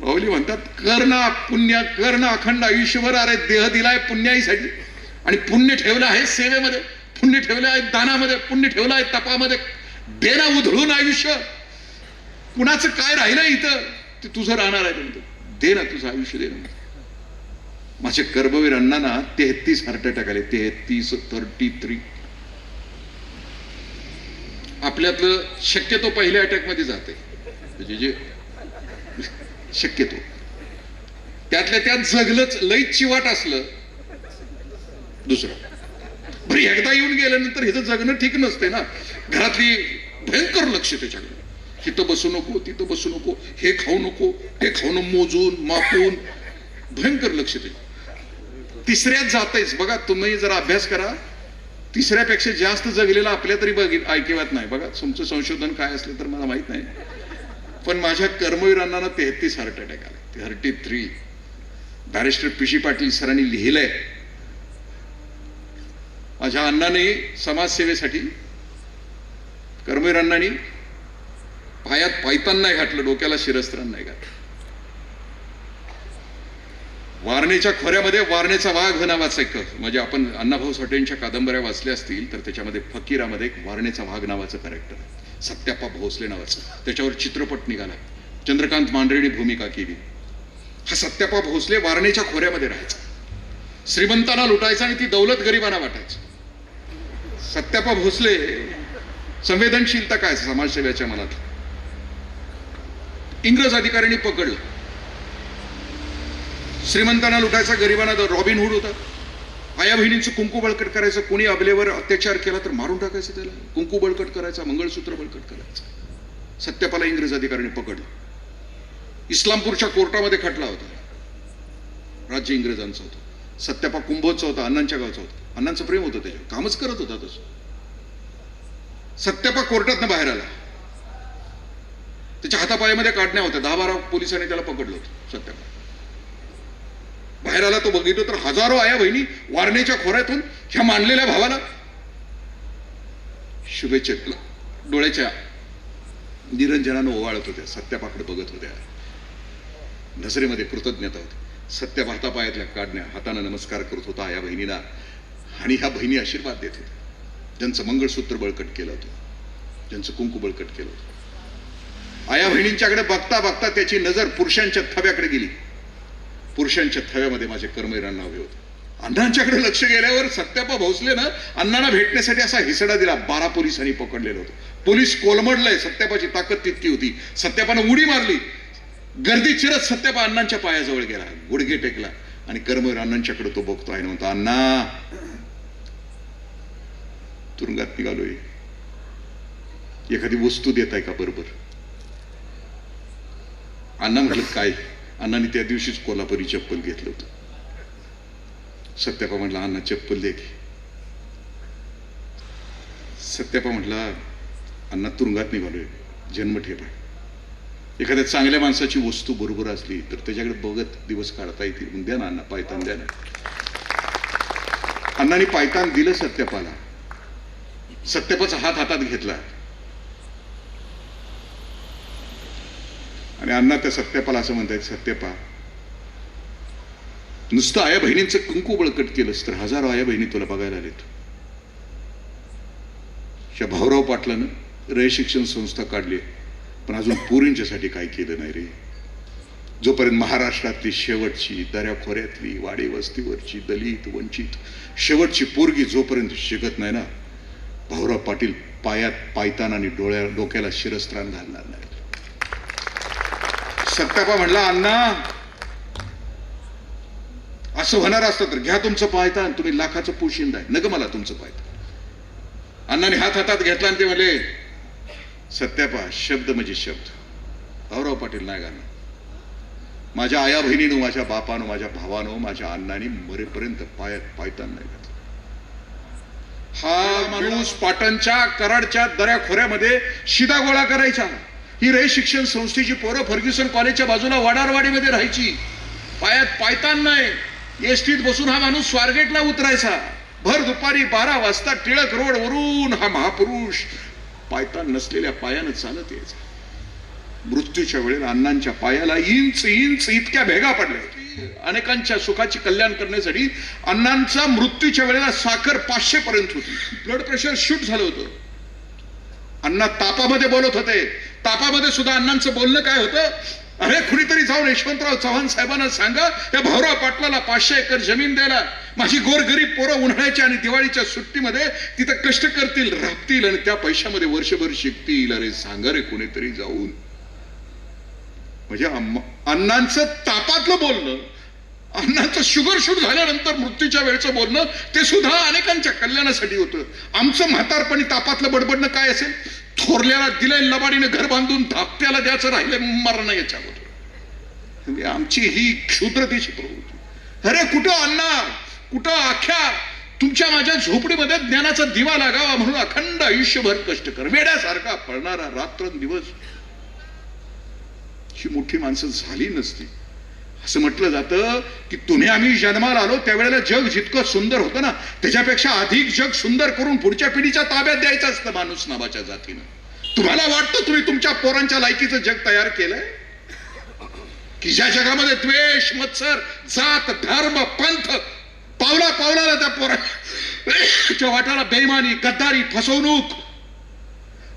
माऊली म्हणतात कर्ण पुण्य कर्ण अखंड आयुष्यभर अरे देह दिलाय पुण्याईसाठी. आणि पुण्य ठेवलं आहे सेवेमध्ये पुण्य ठेवलं आहे दानामध्ये पुण्य ठेवलं आहे तपामध्ये. देना उधळून आयुष्य. कुणाचं काय राहिलं इथं? ते तुझं राहणार आहे म्हणतो दे ना तुझं आयुष्य दे ना. माझे कर्मवीर अण्णांना तेहतीस हार्ट अटॅक आले. तेहतीस थर्टी थ्री आपल्यातलं शक्यतो पहिल्या अटॅकमध्ये जाते. म्हणजे जे शक्यतो. त्यातल्या त्यात जगलंच लईत चिवाट असलं दुसरं. बरं एकदा येऊन गेल्यानंतर हिचं जगणं ठीक नसते ना. घरातली भयंकर लक्ष त्याच्याकडे. तिथं बसू नको तिथं बसू नको हे खाऊ नको ते खाऊन मोजून मापून. भयंकर लक्ष ते. तिसऱ्यात जातायच. बघा तुम्ही जरा अभ्यास करा तिसऱ्यापेक्षा जास्त जगलेला आपल्या तरी बघ ऐकिवात नाही. बघा तुमचं संशोधन काय असलं तर मला माहीत नाही. पण माझ्या कर्मवीरांना तेहतीस हार्ट अटॅक आले. Thirty three barrister P G Patil सरांनी लिहिलंय. माझ्या अण्णाने समाजसेवेसाठी कर्मवीर अण्णांनी पायात पायतान नाही घातलं डोक्याला शिरस्त्रान नाही घातलं. वारणेच्या खोऱ्यामध्ये वारणेचा वाघ नावाचा एक म्हणजे आपण अण्णाभाऊ साठेंच्या कादंबऱ्या वाचल्या असतील तर त्याच्यामध्ये फकीरामध्ये एक वारणेचा वाघ नावाचं कॅरेक्टर आहे. सत्याप्पा भोसले नावाचं. त्याच्यावर चित्रपट निघाला. चंद्रकांत मांढरेने भूमिका केली. हा सत्याप्पा भोसले वारणेच्या खोऱ्यामध्ये राहायचा. श्रीमंतांना लुटायचा आणि ती दौलत गरिबांना वाटायची. सत्याप्पा भोसले संवेदनशीलता काय समाजसेवेच्या मनात? इंग्रज अधिकाऱ्यांनी पकडलं. श्रीमंतांना लुटायचा गरिबांना रॉबिनहूड रॉबिन होता. आया बहिणींचं कुंकू बळकट करायचं कोणी अबलेवर अत्याचार केला तर मारून टाकायचं त्याला? कुंकू बळकट करायचा मंगळसूत्र बळकट करायचं. सत्यपाला इंग्रज अधिकाऱ्यांनी पकडलं. इस्लामपूरच्या कोर्टामध्ये खटला होता. राज्य इंग्रजांचं होतं. सत्यपा कुंभोजचा होता अण्णांच्या गावचा होता. अण्णांचं प्रेम होतं त्याच्यावर. कामच करत होता तसं. सत्यपा कोर्टातनं बाहेर आला. त्याच्या हातापायामध्ये काढण्या होत्या. दहा बारा पोलिसांनी त्याला पकडलं होतं सत्यपा बाहेर आला तो बघितलं तर हजारो आया बहिणी वारणेच्या खोऱ्यातून ह्या मानलेल्या भावाला. शुभेच्छा डोळ्याच्या निरंजनानं ओवाळत होत्या सत्यापाकडे बघत होत्या. नजरेमध्ये कृतज्ञता होती. सत्या हातापायातल्या काढण्या हाताने नमस्कार करत होता या बहिणीला आणि ह्या बहिणी आशीर्वाद देत होत्या. ज्यांचं मंगळसूत्र बळकट केलं होतं. ज्यांचं कुंकू बळकट केलं होतं. आया बहिणींच्याकडे बघता बघता त्याची नजर पुरुषांच्या थव्याकडे गेली. पुरुषांच्या थव्यामध्ये माझे कर्मवीरांना हवे होते. अण्णांच्याकडे लक्ष गेल्यावर सत्यापा भोसलेनं अण्णांना भेटण्यासाठी असा हिसडा दिला. बारा पोलिसांनी पकडलेलं होतं. पोलीस कोलमडलंय. सत्यापाची ताकद तितकी होती. सत्यापानं उडी मारली. गर्दी चिरत सत्यापा अण्णांच्या पायाजवळ गेला. गुडघे टेकला. आणि कर्मवीर अण्णांच्याकडे तो बघतो आहे म्हणतो अण्णा तुरुंगात निघालोय. एखादी वस्तू देत आहे का बरोबर? अण्णा म्हटलं काय? अण्णाने त्या दिवशीच कोल्हापुरी चप्पल घेतलं होतं. सत्यापा म्हटलं अण्णा चप्पल दे की. सत्यापा म्हटला अण्णा तुरुंगात निघालोय. जन्मठेप आहे. एखाद्या चांगल्या माणसाची वस्तू बरोबर असली तर त्याच्याकडे बघत दिवस काढता येतील. म्हणून द्या ना अण्णा पायतान द्या ना. अण्णाने पायतान दिलं सत्यापाला सत्यापाचा हात हातात घेतला. आणि अण्णा त्या सत्यपाला असं म्हणतायत सत्यपा नुसतं आया बहिणींचं कुंकू बळकट केलंस तर हजारो आया बहिणी तुला बघायला आलेत. ह्या भाऊराव पाटलानं रय शिक्षण संस्था काढली पण अजून पोरींच्यासाठी काय केलं नाही रे? जोपर्यंत महाराष्ट्रातली शेवटची दऱ्याखोऱ्यातली वाडी वस्तीवरची दलित वंचित शेवटची पोरगी जोपर्यंत शिकत नाही ना भाऊराव पाटील पायात पायतान आणि डोळ्या डोक्याला शिरस्त्राण घालणार नाही सत्यापा म्हणला अण्णा असं होणार असतं तर घ्या तुमचं पायतान तुम्ही लाखाचं पोशिंद आहे नग मला तुमचं पाहता अण्णाने हात हातात घेतला आणि ते म्हणले सत्यापा शब्द म्हणजे शब्द. भाऊराव पाटील नाही गाणं. माझ्या आया बहिणीनं माझ्या बापानं माझ्या भावानं माझ्या अण्णाने मरेपर्यंत पायात पायतान नाही घातलं. हा माणूस पाटणच्या कराडच्या दऱ्या खोऱ्यामध्ये शिदा गोळा करायचा. ही रे शिक्षण संस्थेची पोरं फर्ग्युसन कॉलेजच्या बाजूला वडारवाडीमध्ये राहायची. पायात पायतान नाही. एसटीत बसून हा माणूस स्वारगेटला उतरायचा. भर दुपारी बारा वाजता टिळक रोड वरून हा महापुरुष पायतान नसलेल्या पायानं चालत यायचा. मृत्यूच्या वेळेला अण्णांच्या पायाला इंच इंच इतक्या भेगा पडल्या. अनेकांच्या सुखाची कल्याण करण्यासाठी अण्णांचा मृत्यूच्या वेळेला साखर पाचशे पर्यंत होती. ब्लड प्रेशर शूट झालं होतं. अण्णा तापामध्ये बोलत होते. तापामध्ये सुद्धा अण्णांचं बोलणं काय होतं? अरे कुणीतरी जाऊन यशवंतराव चव्हाण साहेबांना सांगा या भाऊराव पाटलाला पाचशे एकर जमीन द्यायला. माझी गोरगरीब पोरं उन्हाळ्याच्या आणि दिवाळीच्या सुट्टीमध्ये तिथं कष्ट करतील राबतील आणि त्या पैशामध्ये वर्षभर शिकतील. अरे सांगा रे कुणीतरी जाऊन. म्हणजे अण्णांचं तापातलं बोलणं अण्णांचं शुगर शूट झाल्यानंतर मृत्यूच्या वेळचं बोलणं ते सुद्धा अनेकांच्या कल्याणासाठी होतं. आमचं म्हातारपणी तापातलं बडबडणं काय असेल? थोरल्याला दिलंय लबाडीने घर बांधून धाप्याला द्यायचं राहिले मरण याच्यावर. म्हणजे आमची ही क्षुद्रतेची प्रवृत्ती. अरे कुठं अण्णा कुठं आख्या तुमच्या माझ्या झोपडीमध्ये ज्ञानाचा दिवा लागावा म्हणून अखंड आयुष्यभर कष्ट कर. वेड्यासारखा पळणारा रात्रंदिवस ही मोठी माणसं झाली नसती. असं म्हटलं जातं की तुम्ही आम्ही जन्माला आलो त्यावेळेला जग जितकं सुंदर होतं ना त्याच्यापेक्षा अधिक जग सुंदर करून पुढच्या पिढीच्या ताब्यात द्यायचं असतं माणूस नावाच्या जातीनं. तुम्हाला वाटतं तुम्ही तुमच्या पोरांच्या लायकीचं जग तयार केलंय? की ज्या जगामध्ये द्वेष मत्सर जात धर्म पंथ पावला पावलाला त्या पोरा वाटाला बेमानी गद्दारी फसवणूक.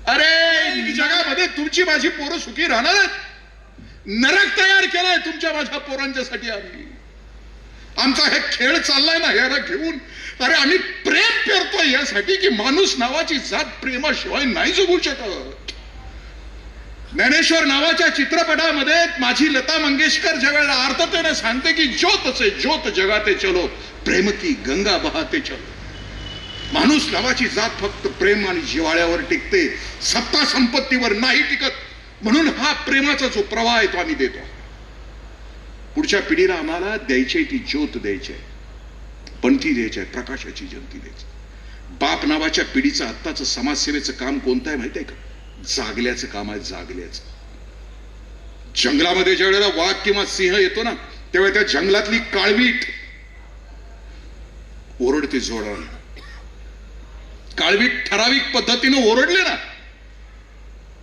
अरे जगामध्ये तुमची माझी पोरं सुखी राहणार नरक तयार केलाय तुमच्या माझ्या पोरांच्यासाठी आम्ही. आमचा हे खेळ चाललाय ना याला घेऊन. अरे आम्ही प्रेम पेरतोय यासाठी की माणूस नावाची जात प्रेमाशिवाय नाही जगू शकत. ज्ञानेश्वर नावाच्या चित्रपटामध्ये माझी लता मंगेशकर ज्या वेळेला आर्थतेने सांगते की ज्योत से ज्योत जगाते चलो प्रेम की गंगा बहाते चलो. माणूस नावाची जात फक्त प्रेम आणि जिवाळ्यावर टिकते सत्ता संपत्तीवर नाही टिकत म्हणून हा प्रेमाचा जो प्रवाह आहे तो आम्ही देतो. पुढच्या पिढीला आम्हाला द्यायची ती ज्योत द्यायची आहे. पंथी द्यायची आहे प्रकाशाची जंती द्यायची बाप नावाच्या पिढीचं आत्ताचं समाजसेवेचं काम कोणतं आहे माहिती आहे का? जागल्याचं काम आहे जागल्याचं. जंगलामध्ये ज्या वेळेला वाघ किंवा सिंह येतो ना तेव्हा त्या जंगलातली काळवीट ओरडते जोराने. काळवीट ठराविक पद्धतीने ओरडले ना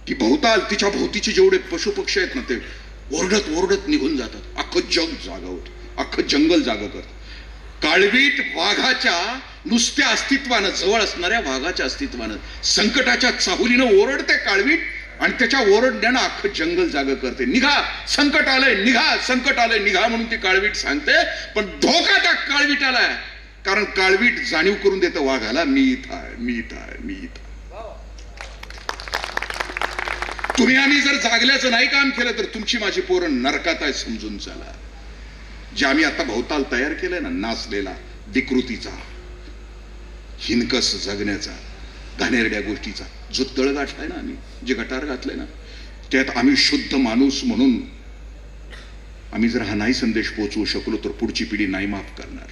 की भोवताल तिच्या भोवतीचे जेवढे पशुपक्षी आहेत ना ते ओरडत ओरडत निघून जातात. अख्खं जग जागवत अख्खं जंगल जाग करत. काळवीट वाघाच्या नुसत्या अस्तित्वानं जवळ असणाऱ्या वाघाच्या अस्तित्वानं संकटाच्या चाहुलीनं ओरडते काळवीट आणि त्याच्या ओरडण्यानं अख्खं जंगल जाग करते. निघा संकट आलंय निघा संकट आलंय निघा म्हणून ती काळवीट सांगते पण धोका त्या काळवीटाला आहे. कारण काळवीट जाणीव करून देतं वाघाला मी इथं आहे मी इथं आहे मी इथं आहे. तुम्ही आम्ही जर जागल्याचं नाही काम केलं तर तुमची माझी पोरं नरकात आहे समजून चला. जे आम्ही आता भोवताल तयार केलंय ना नाचलेला विकृतीचा हिनकस जगण्याचा घाणेरड्या गोष्टीचा जो तळ गाठलाय ना आम्ही जे गटार घातलंय ना त्यात आम्ही शुद्ध माणूस म्हणून आम्ही जर हा नाही संदेश पोहोचवू शकलो तर पुढची पिढी नाही माफ करणार.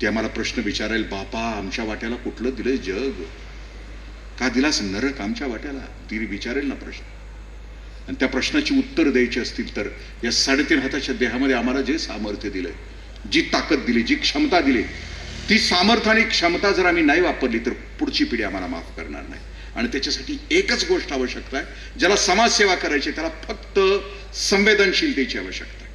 ते आम्हाला प्रश्न विचारेल बापा आमच्या वाट्याला कुठलं दिलंय जग? का दिलास नरक आमच्या वाट्याला. ती विचारेल ना प्रश्न. आणि त्या प्रश्नाची उत्तर द्यायची असतील तर या साडेतीन हाताच्या देहामध्ये आम्हाला जे सामर्थ्य दिलंय जी ताकद दिली जी क्षमता दिली ती सामर्थ्य आणि क्षमता जर आम्ही नाही वापरली तर पुढची पिढी आम्हाला माफ करणार नाही. आणि त्याच्यासाठी एकच गोष्ट आवश्यकता आहे ज्याला समाजसेवा करायची त्याला फक्त संवेदनशीलतेची आवश्यकता